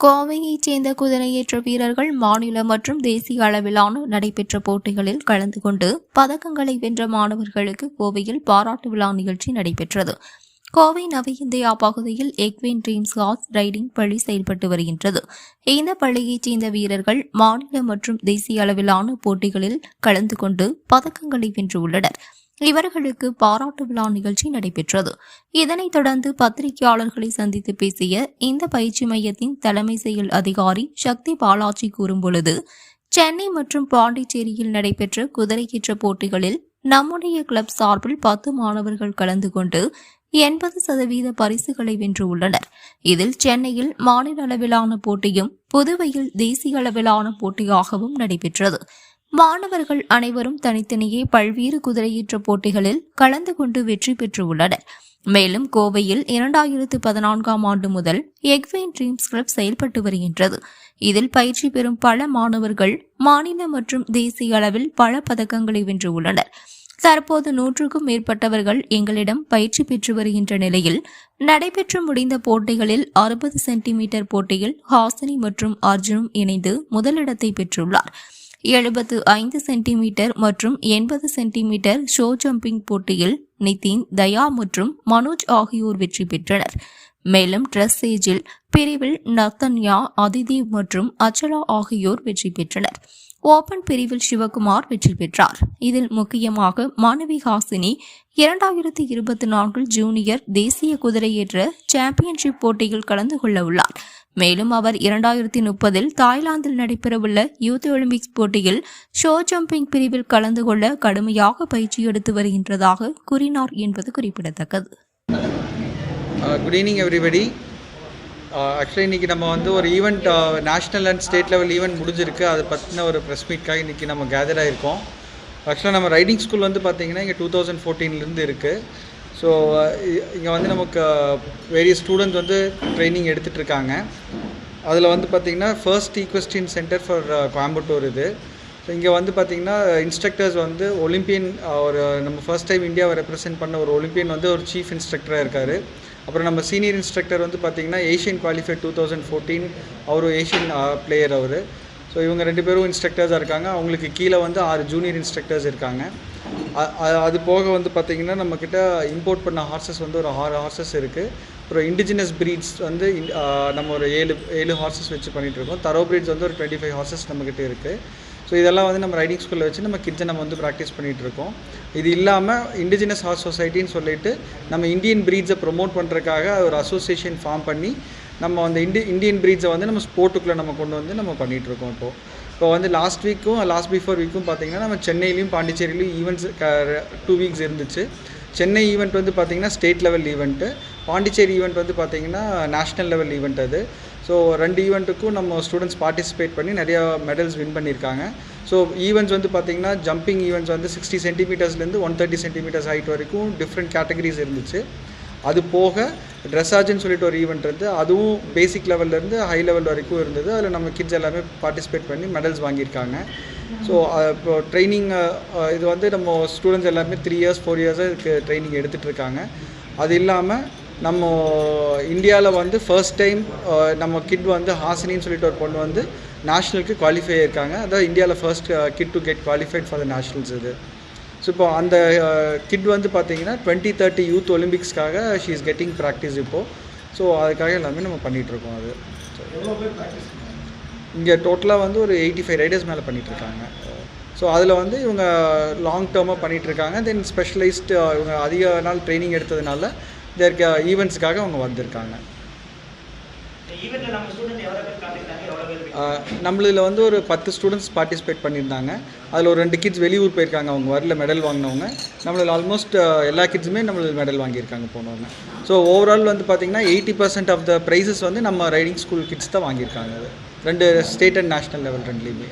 கோவையைச் சேர்ந்த குதிரையேற்ற வீரர்கள் மாநில மற்றும் தேசிய அளவிலான நடைபெற்ற போட்டிகளில் கலந்து கொண்டு பதக்கங்களை வென்ற மாணவர்களுக்கு கோவையில் பாராட்டு விழா நிகழ்ச்சி நடைபெற்றது. கோவை நவ இந்தியா பகுதியில் எக்வின் ட்ரீம்ஸ் ஹார்ஸ் ரைடிங் பள்ளி செயல்பட்டு வருகின்றது. இந்த பள்ளியைச் சேர்ந்த வீரர்கள் மாநில மற்றும் தேசிய அளவிலான போட்டிகளில் கலந்து கொண்டு பதக்கங்களை வென்றுள்ளனர். இவர்களுக்கு பாராட்டு விழா நிகழ்ச்சி நடைபெற்றது. இதனைத் தொடர்ந்து பத்திரிகையாளர்களை சந்தித்து பேசிய இந்த பயிற்சி மையத்தின் தலைமை செயல் அதிகாரி சக்தி பாலாஜி கூறும்பொழுது சென்னை மற்றும் பாண்டிச்சேரியில் நடைபெற்ற குதிரையேற்ற போட்டிகளில் நம்முடைய கிளப் சார்பில் பத்து மாணவர்கள் கலந்து கொண்டு எண்பது சதவீத பரிசுகளை வென்றுள்ளனர் இதில் சென்னையில் மாநில அளவிலான போட்டியும் புதுவையில் தேசிய அளவிலான போட்டியாகவும் நடைபெற்றது. மாணவர்கள் அனைவரும் தனித்தனியே பல்வேறு குதிரையேற்ற போட்டிகளில் கலந்து கொண்டு வெற்றி பெற்றுள்ளனர். மேலும் கோவையில் இரண்டாயிரத்து பதினான்காம் ஆண்டு முதல் எக்வைன் ட்ரீம்ஸ் கிளப் செயல்பட்டு வருகின்றது. இதில் பயிற்சி பெறும் பல மாணவர்கள் மாநில மற்றும் தேசிய அளவில் பல பதக்கங்களை வென்றுள்ளனர். தற்போது நூற்றுக்கும் மேற்பட்டவர்கள் எங்களிடம் பயிற்சி பெற்று வருகின்ற நிலையில் நடைபெற்று முடிந்த போட்டிகளில் அறுபது சென்டிமீட்டர் போட்டியில் ஹாசினி மற்றும் அர்ஜுனும் இணைந்து முதலிடத்தை பெற்றுள்ளார். எழுபத்து ஐந்து சென்டிமீட்டர் மற்றும் எண்பது சென்டிமீட்டர் ஷோ ஜம்பிங் போட்டியில் நிதின் தயா மற்றும் மனோஜ் ஆகியோர் வெற்றி பெற்றனர். மேலும் ட்ரெஸ் ஏஜில் பிரிவில் நத்தன்யா அதிதி மற்றும் அச்சலா ஆகியோர் வெற்றி பெற்றனர். ஓபன் பிரிவில் சிவகுமார் வெற்றி பெற்றார். இதில் முக்கியமாக மாணவி ஹாசினி இரண்டாயிரத்தி இருபத்தி நான்கில் ஜூனியர் தேசிய குதிரையேற்ற சாம்பியன்ஷிப் போட்டியில் கலந்து கொள்ள உள்ளார். மேலும் அவர் இரண்டாயிரத்தி முப்பதில் தாய்லாந்தில் நடைபெறவுள்ள யூத் ஒலிம்பிக்ஸ் போட்டியில் ஷோ ஜம்பிங் பிரிவில் கலந்து கொள்ள கடுமையாக பயிற்சி எடுத்து வருகின்றதாக கூறினார் என்பது குறிப்பிடத்தக்கது. Good evening everybody Uh, actually இன்றைக்கி நம்ம வந்து ஒரு event national and state level event முடிஞ்சிருக்கு. அதை பற்றின ஒரு ப்ரெஸ் மீட்காக இன்றைக்கி நம்ம கேதர் ஆகிருக்கோம் ஆக்சுவலாக நம்ம ரைடிங் ஸ்கூல் வந்து பார்த்திங்கன்னா இங்கே டூ தௌசண்ட் ஃபோர்டீன்லேருந்து இருக்குது ஸோ இங்கே வந்து நமக்கு uh, வேரியஸ் ஸ்டூடெண்ட்ஸ் வந்து ட்ரைனிங் எடுத்துகிட்டு இருக்காங்க. அதில் வந்து பார்த்திங்கன்னா first equestrian centre for Coimbatore இது. ஸோ இங்கே வந்து பார்த்திங்கன்னா இன்ஸ்ட்ரக்டர்ஸ் வந்து ஒலிம்பியன் ஒரு நம்ம ஃபர்ஸ்ட் டைம் இந்தியாவை ரெப்ரசென்ட் பண்ண ஒரு ஒலிம்பியன் வந்து ஒரு சீஃப் இன்ஸ்ட்ரக்டராக இருக்கார். அப்புறம் நம்ம சீனியர் இன்ஸ்ட்ரக்டர் வந்து பார்த்திங்கன்னா Asian qualified two thousand fourteen அவரும் ஏஷியன் பிளேயர் அவர். ஸோ இவங்க ரெண்டு பேரும் இன்ஸ்ட்ரக்டர்ஸாக இருக்காங்க. அவங்களுக்கு கீழே வந்து ஆறு ஜூனியர் இன்ஸ்ட்ரக்டர்ஸ் இருக்காங்க. அது போக வந்து பார்த்திங்கன்னா நம்மக்கிட்ட இம்போர்ட் பண்ண ஹார்சஸ் வந்து ஒரு ஆறு ஹார்சஸ் இருக்குது அப்புறம் இண்டிஜினஸ் ப்ரீட்ஸ் வந்து நம்ம ஒரு ஏழு ஏழு ஹார்சஸ் வச்சு பண்ணிகிட்ருக்கோம் தரோ ப்ரீட்ஸ் வந்து ஒரு டுவெண்ட்டி ஃபைவ் ஹார்சஸ் நம்மக்கிட்ட இருக்குது ஸோ இதெல்லாம் வந்து நம்ம ரைடிங் ஸ்கூலில் வச்சு நம்ம கிட்ஸை நம்ம வந்து ப்ராக்டிஸ் பண்ணிகிட்ருக்கோம் இது இல்லாமல் இண்டிஜினஸ் ஹார்ஸ் சொசைட்டின்னு சொல்லிட்டு நம்ம இந்தியன் ப்ரீட்ஸை ப்ரொமோட் பண்ணுறதுக்காக ஒரு அசோசியேஷன் ஃபார்ம் பண்ணி நம்ம அந்த இண்டி இந்தியன் ப்ரீட்ஸை வந்து நம்ம ஸ்போர்ட்டுக்குள்ளே நம்ம கொண்டு வந்து நம்ம பண்ணிகிட்ருக்கோம் இப்போது இப்போ வந்து லாஸ்ட் வீக்கும் லாஸ்ட் பிஃபோர் வீக்கும் பார்த்தீங்கன்னா நம்ம சென்னையிலையும் பாண்டிச்சேரியிலையும் ஈவெண்ட்ஸ் டூ வீக்ஸ் இருந்துச்சு. சென்னை ஈவெண்ட் வந்து பார்த்திங்கன்னா state level event Pondicherry event வந்து பார்த்திங்கன்னா நேஷ்னல் லெவல் ஈவெண்ட் அது. ஸோ ரெண்டு ஈவெண்ட்டுக்கும் நம்ம ஸ்டூடெண்ட்ஸ் பார்ட்டிசிபேட் பண்ணி நிறையா மெடல்ஸ் வின் பண்ணியிருக்காங்க. ஸோ ஈவெண்ட்ஸ் வந்து பார்த்திங்கன்னா ஜம்பிங் ஈவெண்ட்ஸ் வந்து சிக்ஸ்டி சென்டிமீட்டர்ஸ்லேருந்து ஒன் தேர்ட்டி சென்டிமீட்டர்ஸ் ஹைட் வரைக்கும் டிஃப்ரெண்ட் கேட்டகரிஸ் இருந்துச்சு. அது போக ட்ரெஸ்ஸாஜின்னு சொல்லிட்டு ஒரு ஈவெண்ட் இருந்து அதுவும் பேசிக் லெவல்லேருந்து ஹை லெவல் வரைக்கும் இருந்தது. அதில் நம்ம கிட்ஸ் எல்லாமே பார்ட்டிசிபேட் பண்ணி மெடல்ஸ் வாங்கியிருக்காங்க. ஸோ இப்போ ட்ரைனிங் இது வந்து நம்ம ஸ்டூடெண்ட்ஸ் எல்லாமே த்ரீ இயர்ஸ் ஃபோர் இயர்ஸாக இதுக்கு ட்ரைனிங் எடுத்துகிட்டு இருக்காங்க. அது இல்லாமல் நம்ம இந்தியாவில் வந்து ஃபர்ஸ்ட் டைம் நம்ம கிட் வந்து ஹாசினின்னு சொல்லிட்டு ஒரு பொண்ணு வந்து நேஷ்னலுக்கு குவாலிஃபை இருக்காங்க அதான் இந்தியாவில் first kid to get qualified for the nationals இது. ஸோ இப்போ அந்த கிட் வந்து பார்த்தீங்கன்னா டுவெண்ட்டி தேர்ட்டி யூத் ஒலிம்பிக்ஸ்க்காக ஷீ இஸ் கெட்டிங் ப்ராக்டிஸ் இப்போது ஸோ அதுக்காக எல்லாமே நம்ம பண்ணிகிட்ருக்கோம் அது. இங்கே டோட்டலாக வந்து ஒரு எயிட்டி ஃபைவ் ரைடர்ஸ் மேலே பண்ணிகிட்ருக்காங்க ஸோ அதில் வந்து இவங்க லாங் டேர்மாக பண்ணிகிட்ருக்காங்க தென் ஸ்பெஷலைஸ்டு இவங்க அதிக நாள் ட்ரைனிங் எடுத்ததுனால இதற்கு ஈவெண்ட்ஸ்க்காக அவங்க வந்திருக்காங்க. ஈவெண்ட்ல நம்ம ஸ்டூடெண்ட் எவ்வளோ பேர் கலந்துக்கிட்டாங்க எவ்வளோ பேர் நம்மளில் வந்து ஒரு பத்து ஸ்டூடெண்ட்ஸ் பார்ட்டிசிபேட் பண்ணியிருந்தாங்க. அதில் ஒரு ரெண்டு கிட்ஸ் வெளியூர் போயிருக்காங்க. அவங்க வரல மெடல் வாங்கினவங்க. நம்மளில் ஆல்மோஸ்ட் எல்லா கிட்ஸுமே நம்மளுக்கு மெடல் வாங்கியிருக்காங்க போனவங்க. ஸோ ஓவரால் வந்து பார்த்திங்கன்னா eighty percent of the prizes வந்து நம்ம ரைடிங் ஸ்கூல் கிட்ஸ் தான் வாங்கியிருக்காங்க. அது. ரெண்டு ஸ்டேட் அண்ட் நேஷ்னல் லெவல் ரெண்டுலேயுமே.